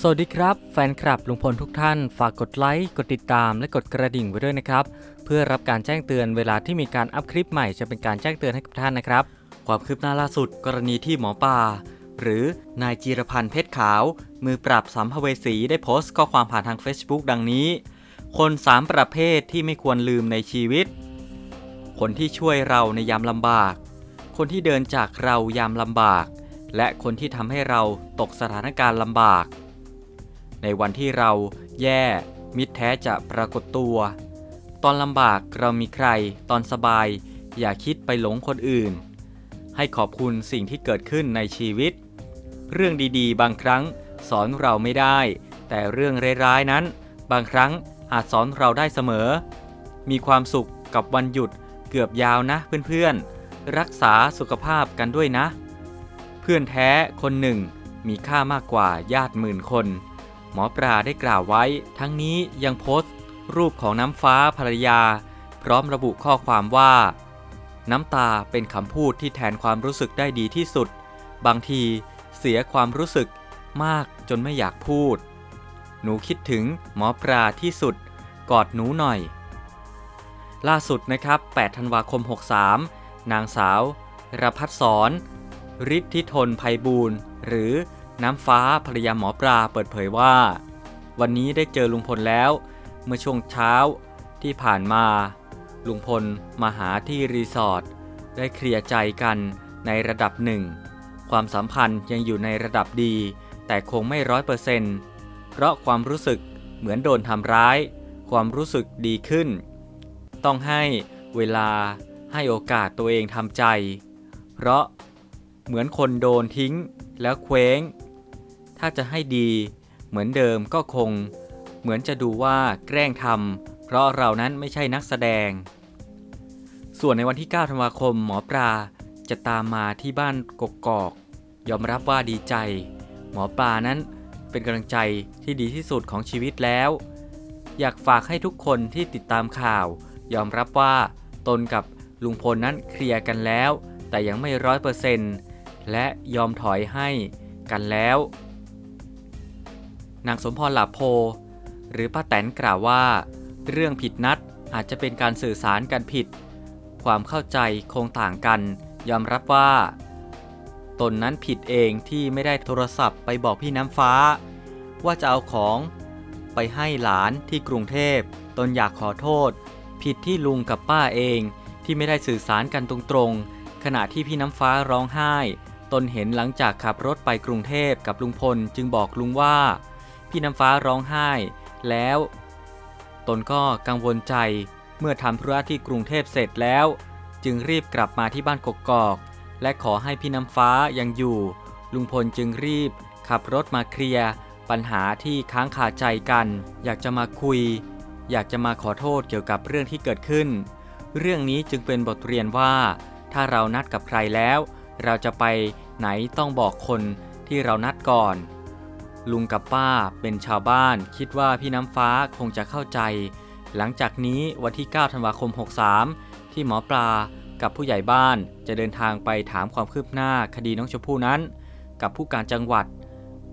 สวัสดีครับ แฟนคลับลุงพลทุกท่าน ฝากกดไลค์กดติดตามและกดกระดิ่งไว้ด้วยนะครับ เพื่อรับการแจ้งเตือนเวลาที่มีการอัพคลิปใหม่จะเป็นการแจ้งเตือนให้กับท่านนะครับ ความคืบหน้าล่าสุดกรณีที่หมอป่าหรือนายจีรพันธ์เพชรขาว มือปราบสัมภเวสีได้โพสต์ข้อความผ่านทาง Facebook ดังนี้ คน 3 ประเภทที่ไม่ควรลืมในชีวิต คนที่ช่วยเราในยามลำบาก คนที่เดินจากเรายามลำบาก และคนที่ทำให้เราตกสถานการณ์ลำบาก ในวันที่เราแย่มิตรแท้จะปรากฏตัว ตอนลำบากเรามีใคร ตอนสบาย อย่าคิดไปหลงคนอื่น ให้ขอบคุณสิ่งที่เกิดขึ้นในชีวิต เรื่องดีๆ บางครั้งสอนเราไม่ได้ แต่เรื่องร้ายๆนั้น บางครั้งอาจสอนเราได้เสมอ มีความสุขกับวันหยุดเกือบยาวนะเพื่อนๆ รักษาสุขภาพกันด้วยนะ เพื่อนแท้คนหนึ่งมีค่ามากกว่าญาติหมื่นคน หมอปลาได้กล่าวไว้ ทั้งนี้ยังโพสต์ รูปของน้ำฟ้าภรรยา พร้อมระบุข้อความว่า น้ำตาเป็นคำพูดที่แทนความรู้สึกได้ดีที่สุด บางทีเสียความรู้สึกมากจนไม่อยากพูด หนูคิดถึงหมอปลาที่สุด กอดหนูหน่อย ล่าสุดนะครับ 8 ธันวาคม 63 นางสาวรพัฒสอนฤทธิทนภัยบูรณ์หรือ น้ำฟ้าภรรยาหมอปลาเปิดเผยว่า วันนี้ได้เจอลุงพลแล้ว เมื่อช่วงเช้าที่ผ่านมา ลุงพลมาหาที่รีสอร์ทได้เคลียร์ใจกันในระดับหนึ่ง ความสัมพันธ์ยังอยู่ในระดับดี แต่คงไม่ร้อยเปอร์เซนต์เพราะความรู้สึกเหมือนโดนทำร้าย ความรู้สึกดีขึ้น ต้องให้เวลาให้โอกาสตัวเองทำใจ เพราะเหมือนคนโดนทิ้งแล้วเคว้ง ถ้าจะให้ดี เหมือนเดิมก็คง เหมือนจะดูว่าแกล้งทำเพราะเรานั้นไม่ใช่นักแสดง ส่วนในวันที่ 9 ธันวาคมหมอปลาจะตามมาที่บ้านกกอก ยอมรับว่าดีใจ หมอปลานั้นเป็นกำลังใจที่ดีที่สุดของชีวิตแล้ว อยากฝากให้ทุกคนที่ติดตามข่าว ยอมรับว่าตนกับลุงพลนั้นเคลียร์กันแล้ว แต่ยังไม่ร้อยเปอร์เซ็นต์และยอมถอยให้กันแล้ว นางสมพรหลาโพ หรือป้าแตนกล่าวว่า เรื่องผิดนัดอาจจะเป็นการสื่อสารกันผิด ความเข้าใจคงต่างกัน ยอมรับว่า ตนนั้นผิดเองที่ไม่ได้โทรศัพท์ไปบอกพี่น้ำฟ้า ว่าจะเอาของไปให้หลานที่กรุงเทพ ตนอยากขอโทษ ผิดที่ลุงกับป้าเองที่ไม่ได้สื่อสารกันตรงๆ ขณะที่พี่น้ำฟ้าร้องไห้ ตนเห็นหลังจากขับรถไปกรุงเทพกับลุงพลจึงบอกลุงว่า พี่น้ำฟ้าร้องไห้ แล้ว ตนก็กังวลใจเมื่อทำธุระที่กรุงเทพเสร็จแล้ว จึงรีบกลับมาที่บ้านกกอก และขอให้พี่น้ำฟ้ายังอยู่ ลุงพลจึงรีบ ขับรถมาเคลียร์ปัญหาที่ค้างคาใจกัน อยากจะมาคุย อยากจะมาขอโทษเกี่ยวกับเรื่องที่เกิดขึ้น เรื่องนี้จึงเป็นบทเรียนว่า ถ้าเรานัดกับใครแล้ว เราจะไปไหนต้องบอกคนที่เรานัดก่อน ลุงกับป้าเป็นชาวบ้าน คิดว่าพี่น้ำฟ้าคงจะเข้าใจ หลังจากนี้วันที่ 9 ธันวาคม 63 ที่หมอปลากับผู้ใหญ่บ้านจะเดินทางไปถามความคืบหน้าคดีน้องชมพู่นั้น กับผู้การจังหวัด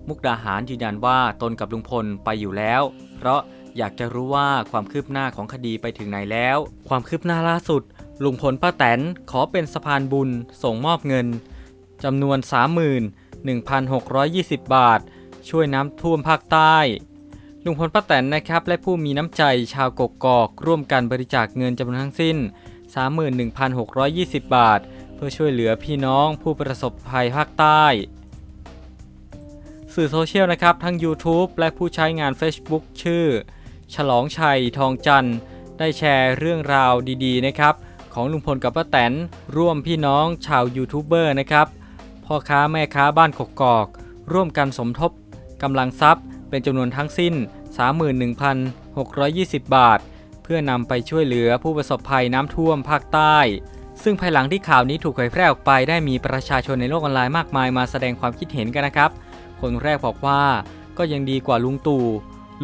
มุกดาหารยืนยันว่าตนกับลุงพลไปอยู่แล้ว เพราะอยากจะรู้ว่าความคืบหน้าของคดีไปถึงไหนแล้ว ความคืบหน้าล่าสุด ลุงพลป้าแตนขอเป็นสะพานบุญส่งมอบเงินจำนวน 31,620 บาท ช่วยน้ำท่วมภาคใต้ลุงพลป้าแตนนะครับและผู้มีน้ำใจชาวกกอกร่วมกันบริจาคเงินจำนวนทั้งสิ้น 31,620 บาท เพื่อช่วยเหลือพี่น้องผู้ประสบภัยภาคใต้ สื่อโซเชียลนะครับทั้ง YouTube และผู้ใช้งาน Facebook ชื่อ ฉลองชัยทองจันทร์ ได้แชร์เรื่องราวดีๆนะครับของลุงพลกับป้าแตนร่วมพี่น้องชาวยูทูบเบอร์นะครับพ่อค้าแม่ค้าบ้านกกอก ร่วมกันสมทบ กำลังทรัพย์เป็นจำนวนทั้งสิ้น 31,620 บาท เพื่อนำไปช่วยเหลือผู้ประสบภัยน้ำท่วมภาคใต้ ซึ่งภายหลังที่ข่าวนี้ถูกเผยแพร่ออกไปได้มีประชาชนในโลกออนไลน์มากมายมาแสดงความคิดเห็นกันนะครับ คนแรกบอกว่าก็ยังดีกว่าลุงตู่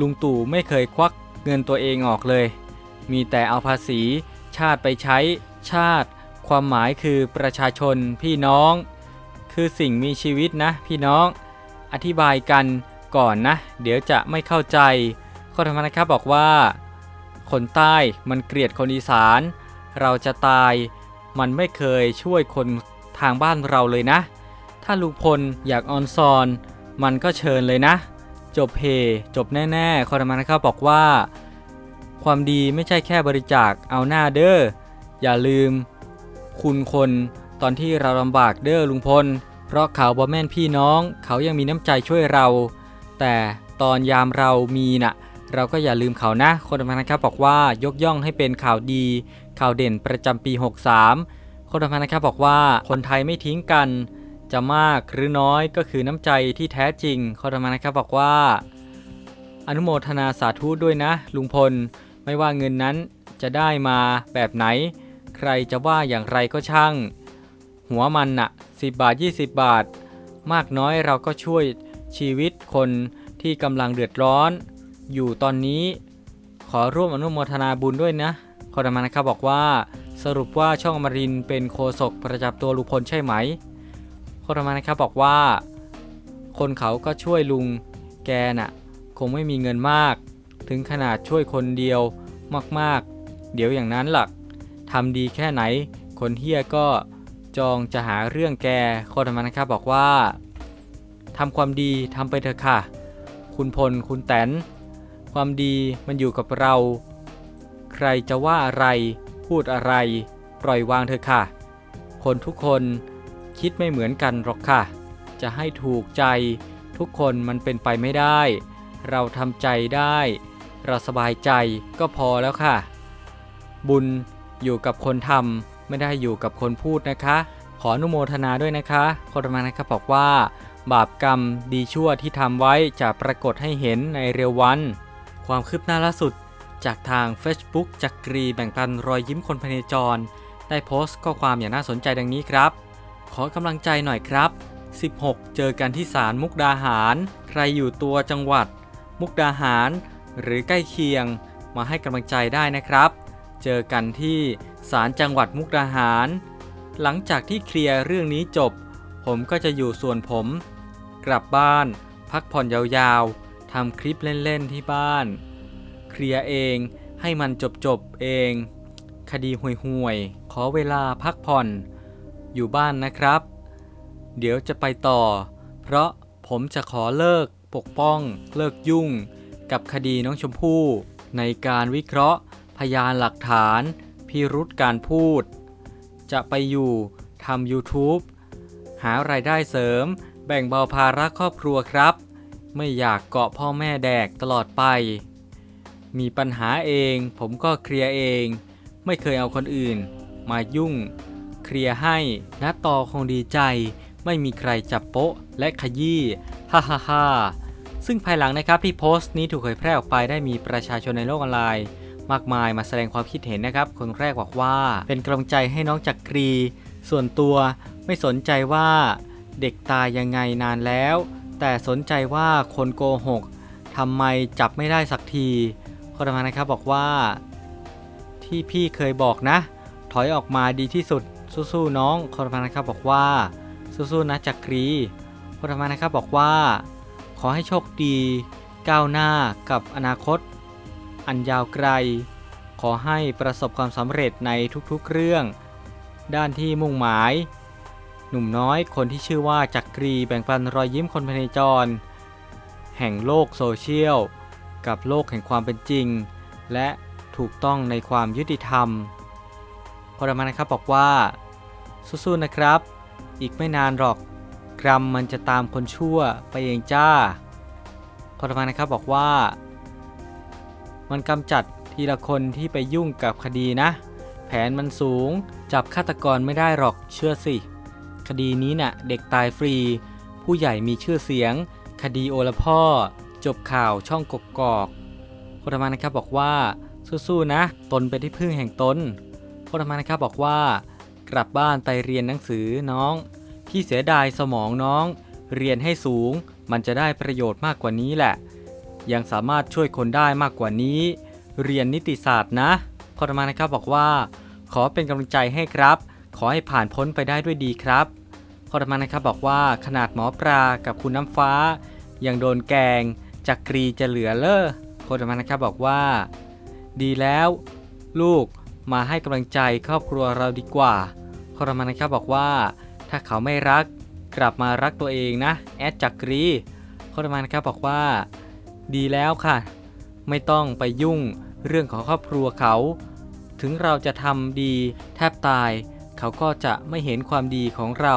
ลุงตู่ไม่เคยควักเงินตัวเองออกเลย มีแต่เอาภาษี ชาติไปใช้ ชาติ ความหมายคือประชาชนพี่น้อง คือสิ่งมีชีวิตนะพี่น้อง อธิบายกัน ก่อนนะ เดี๋ยวจะไม่เข้าใจ ข้อธรรมนะครับบอกว่า คนใต้มันเกลียดคนอีสาน เราจะตาย มันไม่เคยช่วยคนทางบ้านเราเลยนะ ถ้าลุงพลอยากออนซอน มันก็เชิญเลยนะ จบเพจบแน่ๆข้อธรรมนะครับบอกว่า ความดีไม่ใช่แค่บริจาคเอาหน้าเด้ออย่าลืม คุณคนตอนที่เราลำบากเด้อลุงพล เพราะเขาบ่แม่นพี่น้อง เขายังมีน้ำใจช่วยเรา แต่ตอนยามเรามีน่ะเราก็อย่าลืมเขานะคนธรรมนะครับบอกว่ายกย่องให้เป็นข่าวดี ข่าวเด่นประจำปี 63 คนธรรมนะครับบอกว่าคนไทยไม่ทิ้งกัน จะมากหรือน้อยก็คือน้ำใจที่แท้จริง คนธรรมนะครับบอกว่า อนุโมทนาสาธุด้วยนะ ลุงพลไม่ว่าเงินนั้นจะได้มาแบบไหน ใครจะว่าอย่างไรก็ช่าง หัวมันน่ะ10 บาท 20 บาท มากน้อยเราก็ช่วย ชีวิตคนที่กำลังเดือดร้อน อยู่ตอนนี้ ขอร่วมอนุโมทนาบุญด้วยนะขอดมานะครับบอกว่า สรุปว่าช่องอมรินเป็นโคศกประจำตัวลุงพลใช่ไหมขอดมานะครับบอกว่า คนเขาก็ช่วยลุงแกน่ะ คงไม่มีเงินมาก ถึงขนาดช่วยคนเดียวมากๆ เดี๋ยวอย่างนั้นหลักทำดีแค่ไหน คนเฮียก็จองจะหาเรื่องแกโคตรมันนะครับบอกว่า ทำความดีทำไปเถอะค่ะ คุณพล คุณแตน ความดีมันอยู่กับเรา ใครจะว่าอะไร พูดอะไร ปล่อยวางเถอะค่ะ คนทุกคนคิดไม่เหมือนกันหรอกค่ะ จะให้ถูกใจทุกคนมันเป็นไปไม่ได้ เราทำใจได้ เราสบายใจก็พอแล้วค่ะ บุญอยู่กับคนทำไม่ได้อยู่กับคนพูดนะคะ ขออนุโมทนาด้วยนะคะคนมานะครับบอกว่า บาปกรรมดีชั่วที่ทำไว้จะปรากฏให้เห็นในเร็ววัน ความคืบหน้าล่าสุด จากทาง Facebook จักรีแบ่งปันรอยยิ้มคนพเนจร ได้โพสต์ข้อความอย่างน่าสนใจดังนี้ครับ ขอกำลังใจหน่อยครับ 16 เจอกันที่ศาลมุกดาหาร ใครอยู่ตัวจังหวัด มุกดาหาร หรือใกล้เคียง มาให้กำลังใจได้นะครับ เจอกันที่ศาลจังหวัดมุกดาหาร หลังจากที่เคลียร์เรื่องนี้จบ ผมก็จะอยู่ส่วนผม กลับบ้าน พักผ่อนยาวๆทำคลิปเล่นๆที่บ้าน เคลียร์เองให้มันจบๆเอง คดีห่วยๆ ขอเวลาพักผ่อน อยู่บ้านนะครับ เดี๋ยวจะไปต่อ เพราะผมจะขอเลิกปกป้องเลิกยุ่ง กับคดีน้องชมพู่ ในการวิเคราะห์ พยานหลักฐาน พิรุษการพูด จะไปอยู่ทำ YouTube หารายได้เสริม แบ่งเบาภาระครอบครัวครับ ไม่อยากเกาะพ่อแม่แดกตลอดไป มีปัญหาเองผมก็เคลียร์เอง ไม่เคยเอาคนอื่น มายุ่ง เคลียร์ให้นะต่อคงดีใจ ไม่มีใครจับโป๊ะและขยี้ฮ่าฮ่าฮ่าซึ่งภายหลังนะครับที่โพสต์นี้ถูกเผยแพร่ออกไปได้มีประชาชนในโลกออนไลน์ มากมายมาแสดงความคิดเห็นนะครับ คนแรกบอกว่า เป็นกำลังใจให้น้องจักกรี ส่วนตัวไม่สนใจว่า เด็กตายยังไงนานแล้ว แต่สนใจว่าคนโกหกทำไมจับไม่ได้สักทีคนธรรมานะครับบอกว่า ที่พี่เคยบอกนะ ถอยออกมาดีที่สุดสู้ๆน้องคนธรรมานะครับบอกว่าสู้ๆนะจักรีคนธรรมานะครับบอกว่า ขอให้โชคดีก้าวหน้ากับอนาคต อันยาวไกล ขอให้ประสบความสำเร็จในทุกๆเรื่อง ด้านที่มุ่งหมาย หนุ่มน้อยคนที่ชื่อว่าจักรีแบ่งปันรอยยิ้มคนพเนจร แห่งโลกโซเชียล กับโลกแห่งความเป็นจริง และถูกต้องในความยุติธรรมพอดมานะครับบอกว่า สู้ๆนะครับ อีกไม่นานหรอกกรรมมันจะตามคนชั่วไปเองจ้าพอดมานะครับบอกว่า มันกำจัดทีละคนที่ไปยุ่งกับคดีนะ แผนมันสูงจับฆาตกรไม่ได้หรอกเชื่อสิ คดีนี้น่ะเด็กตายฟรี ผู้ใหญ่มีชื่อเสียง คดีโอละพ่อ จบข่าวช่องกกอกโคตรมานะครับบอกว่าสู้ๆนะ ตนเป็นที่พึ่งแห่งตนโคตรมานะครับบอกว่า กลับบ้านไปเรียนหนังสือน้อง พี่เสียดายสมองน้อง เรียนให้สูง มันจะได้ประโยชน์มากกว่านี้แหละ ยังสามารถช่วยคนได้มากกว่านี้ เรียนนิติศาสตร์นะพอมานะครับบอกว่า ขอเป็นกำลังใจให้ครับ ขอให้ผ่านพ้นไปได้ด้วยดีครับ พอมานะครับบอกว่าขนาดหมอปลากับคุณน้ำฟ้า ยังโดนแกงจักรีจะเหลือเลอโคตมันนะครับบอกว่า ดีแล้ว ลูกมาให้กำลังใจครอบครัวเราดีกว่าโคตมันนะครับบอกว่า ถ้าเขาไม่รักกลับมารักตัวเองนะแอดจักรีโคตมันนะครับบอกว่า ดีแล้วค่ะ ไม่ต้องไปยุ่งเรื่องของครอบครัวเขา ถึงเราจะทำดีแทบตาย เขาก็จะไม่เห็นความดีของเรา